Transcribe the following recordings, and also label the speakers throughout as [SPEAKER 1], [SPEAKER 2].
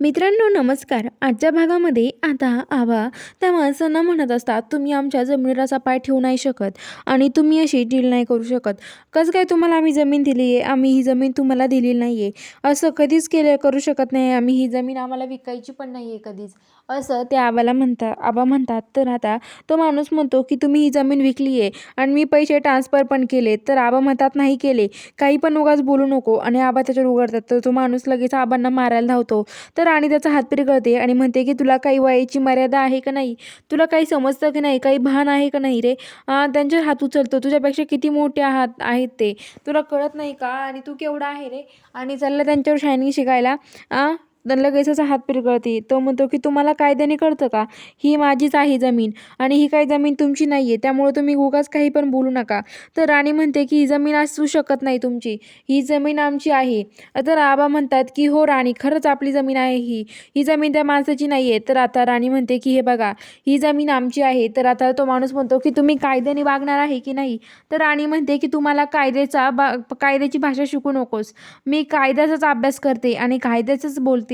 [SPEAKER 1] मित्रांनो नमस्कार. आजच्या भागामध्ये आता आबा त्या माणसांना म्हणत असतात तुम्ही आमच्या जमिनीवर असा पाय ठेवू नाही शकत आणि तुम्ही अशी डील नाही करू शकत. कसं काय तुम्हाला आम्ही जमीन दिली आहे? आम्ही ही जमीन तुम्हाला दिलेली नाही आहे असं कधीच केलं करू शकत नाही आम्ही. ही जमीन आम्हाला विकायची पण नाही आहे कधीच. असं ते आबाला म्हणता आबा म्हणतात तर आता तो माणूस म्हणतो की तुम्ही ही जमीन विकली आहे आणि मी पैसे ट्रान्सफर पण केले. तर आबा म्हणतात नाही केले. काही पण उगाच बोलू नको. आणि आबा त्याच्यावर उघडतात. तर तो माणूस लगेच आबांना मारायला धावतो. तर राणी त्याचा हात पिरगळते आणि म्हणते की तुला काही वयाची मर्यादा आहे का नाही? तुला काही समजतं की नाही? काही भान आहे का नाही रे? आ, त्यांचे हात उचलतो. तुझ्यापेक्षा किती मोठे आहात आहेत ते? तुला कळत नाही का? आणि तू केवढा आहे रे? आणि चाललं त्यांच्यावर शायनिंग शिकायला. आ तर लगेच असा हात पिरगळते. तो म्हणतो की तुम्हाला कायद्याने कळतं का? ही माझीच आहे जमीन आणि ही काही जमीन तुमची नाही आहे त्यामुळे तुम्ही उगाच काही पण बोलू नका. तर राणी म्हणते की ही जमीन असू शकत नाही तुमची. ही जमीन आमची आहे. तर आबा म्हणतात की हो राणी खरंच आपली जमीन आहे ही. ही जमीन त्या माणसाची नाही आहे तर आता राणी म्हणते की हे बघा ही जमीन आमची आहे. तर आता तो माणूस म्हणतो की तुम्ही कायद्याने वागणार आहे की नाही? तर राणी म्हणते की तुम्हाला कायद्याचा बा कायद्याची भाषा शिकू नकोस. मी कायद्याचाच अभ्यास करते आणि कायद्याचंच बोलते.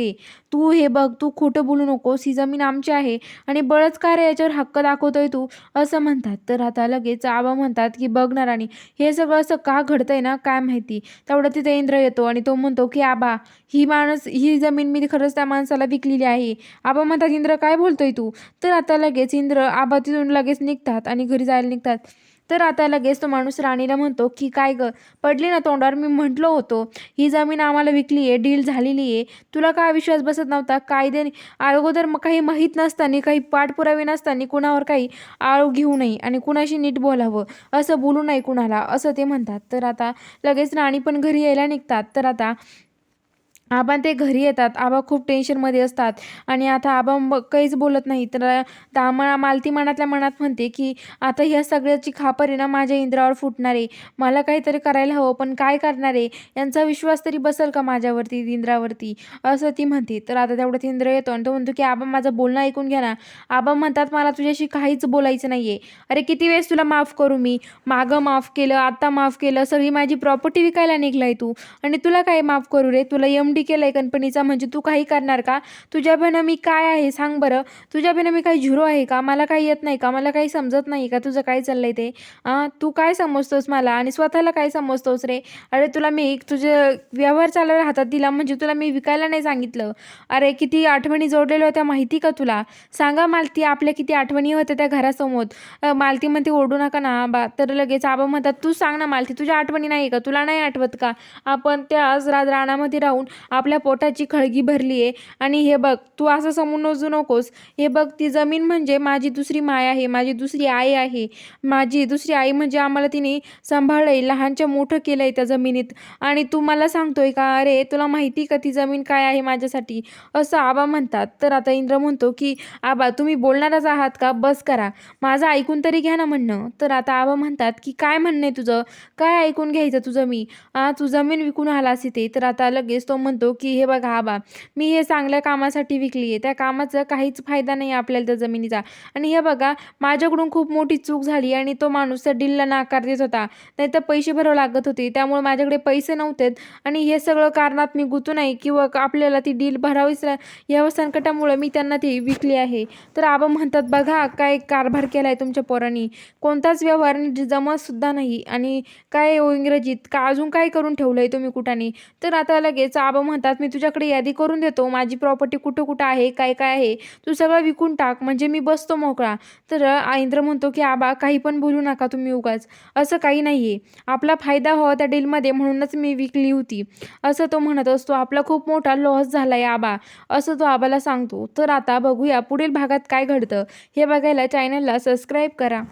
[SPEAKER 1] तू हे बघ तू खोटं बोलू नकोस ही जमीन आमची आहे आणि बळच का रे याच्यावर हक्क दाखवतोय तू? असं म्हणतात. तर आता लगेच आबा म्हणतात की बघ ना राणी हे सगळं असं का घडतंय ना? काय माहिती? तेवढं तिथे इंद्र येतो आणि तो म्हणतो की आबा ही माणूस ही जमीन मी खरंच त्या माणसाला विकलेली आहे. आबा म्हणतात इंद्र काय बोलतोय तू? तर आता लगेच इंद्र आबा तिथून लगेच निघतात आणि घरी जायला निघतात. तर आता लगेच तो माणूस राणीला म्हणतो की काय ग? पडली ना तोंडावर? मी म्हटलो होतो ही जमीन आम्हाला विकली आहे डील झालेली आहे. तुला काय विश्वास बसत नव्हता? कायद्याने अगोदर मग काही माहीत नसताना काही पाठपुरावे नसताना कुणावर काही आळू घेऊ नये आणि कुणाशी नीट बोलावं? असं बोलू नये कुणाला असं ते म्हणतात. तर आता लगेच राणी पण घरी यायला निघतात. तर आता आबा ते घरी येतात. आबा खूप टेन्शनमध्ये असतात. आणि आता आबा मग काहीच बोलत नाही. तर ता मा मालती मनातल्या मनात म्हणते की आता ह्या सगळ्याची खापर आहे ना माझ्या इंद्रावर फुटणार. आहे मला काहीतरी करायला हवं पण काय करणार? आहे यांचा विश्वास तरी बसेल का माझ्यावरती इंद्रावरती? असं ती म्हणते. तर आता तेवढ्यात इंद्र येतो आणि तो म्हणतो की आबा माझं बोलणं ऐकून घ्या ना. आबा म्हणतात मला तुझ्याशी काहीच बोलायचं नाही आहे अरे किती वेळेस तुला माफ करू मी? मागं माफ केलं आत्ता माफ केलं सगळी माझी प्रॉपर्टी विकायला निघलाय तू. आणि तुला काय माफ करू रे? तुला एम डी केलं आहे कंपनीचा म्हणजे तू काही करणार का? तुझ्या बिना मी काय आहे? सांग बरं. तुझ्या बिना मी काही झिरो आहे का? मला काही येत नाही का? मला काही समजत नाही का तुझं काय चाललंय ते? आ, तू काय समजतोस मला? आणि स्वतःला काय समजतोस रे? अरे तुला मी तुझे व्यवहार चालवायला हातात दिला म्हणजे तुला मी विकायला नाही सांगितलं. अरे किती आठवणी जोडलेल्या होत्या माहिती का तुला? सांगा मालती आपल्या किती आठवणी होत्या त्या घरासमोर. मालती म्हणते ओढू नका ना आबा तर लगेच आबा म्हणतात तू सांग ना मालती तुझ्या आठवणी नाही का? तुला नाही आठवत का? आपण त्या आज रात रानामध्ये राहून आपल्या पोटाची खळगी भरली आहे. आणि हे बघ तू असं समोर नजू नकोस. हे बघ ती जमीन म्हणजे माझी दुसरी माय आहे माझी दुसरी आई आहे. माझी दुसरी आई म्हणजे आम्हाला तिने सांभाळलंय लहानच्या मोठं केलं आहे त्या जमिनीत. आणि तू मला सांगतोय का अरे तुला माहिती का ती जमीन काय आहे माझ्यासाठी? असं आबा म्हणतात. तर आता इंद्र म्हणतो की आबा तुम्ही बोलणारच आहात का? बस करा. माझं ऐकून तरी घ्या ना म्हणणं. तर आता आबा म्हणतात की काय म्हणणं आहे तुझं? काय ऐकून घ्यायचं तुझं मी? आ तू जमीन विकून आलास इथे. तर आता लगेच तो म्हणतो की हे बघा आबा मी हे चांगल्या कामासाठी विकली आहे त्या कामाचा काहीच फायदा नाही आपल्याला त्या जमिनीचा. आणि हे बघा माझ्याकडून खूप मोठी चूक झाली आणि तो माणूस त्या डीलला नाकार देत होता. नाही तर पैसे भरावं लागत होते. त्यामुळे माझ्याकडे पैसे नव्हते. आणि हे सगळं कारणात मी गुतू नाही किंवा आपल्याला ती डील भरावीच या संकटामुळे मी त्यांना ती विकली आहे. तर आबा म्हणतात बघा काय कारभार केला आहे तुमच्या पोरांनी. कोणताच व्यवहार जमतसुद्धा नाही. आणि काय हो इंग्रजीत? का अजून काय करून ठेवलं आहे तुम्ही कुठाने? तर आता लगेच आबा म्हणतात मी तुझ्याकडे यादी करून देतो. माझी प्रॉपर्टी कुठं कुठं आहे काय काय आहे तू सगळं विकून टाक. म्हणजे मी बसतो मोकळा. तर आ, इंद्र म्हणतो की आबा काही पण बोलू नका तुम्ही उगाच. असं काही नाही आहे आपला फायदा व्हावा त्या डीलमध्ये म्हणूनच मी विकली होती. असं तो म्हणत असतो. आपला खूप मोठा लॉस झाला आहे आबा. असं तो आबाला सांगतो. तर आता बघूया पुढील भागात काय घडतं. हे बघायला चॅनलला सबस्क्राईब करा.